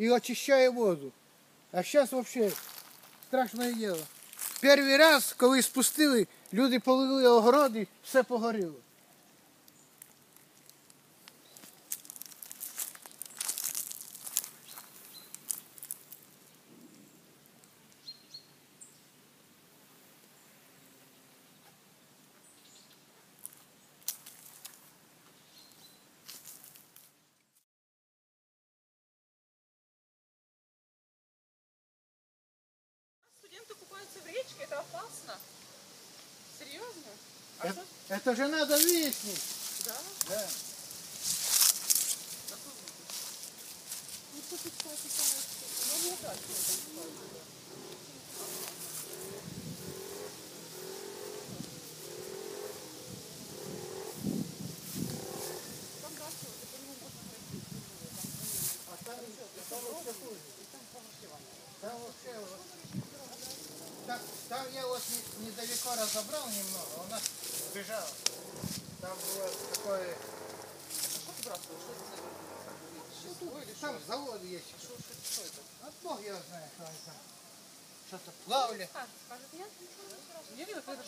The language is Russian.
и очищає воду. А зараз взагалі страшне діло. Перший раз, коли спустили, люди полили огороди, все погоріло. Это, же надо выяснить. Да? Да. Там. Вообще. Там там я вот не- недалеко разобрал немного, у нас бежал. Там было такое, Что ты бросаешь? Что или там завод есть. Что, это? А Бог его знает, что они там. Что-то плавали. А, скажет, я? Не видно, это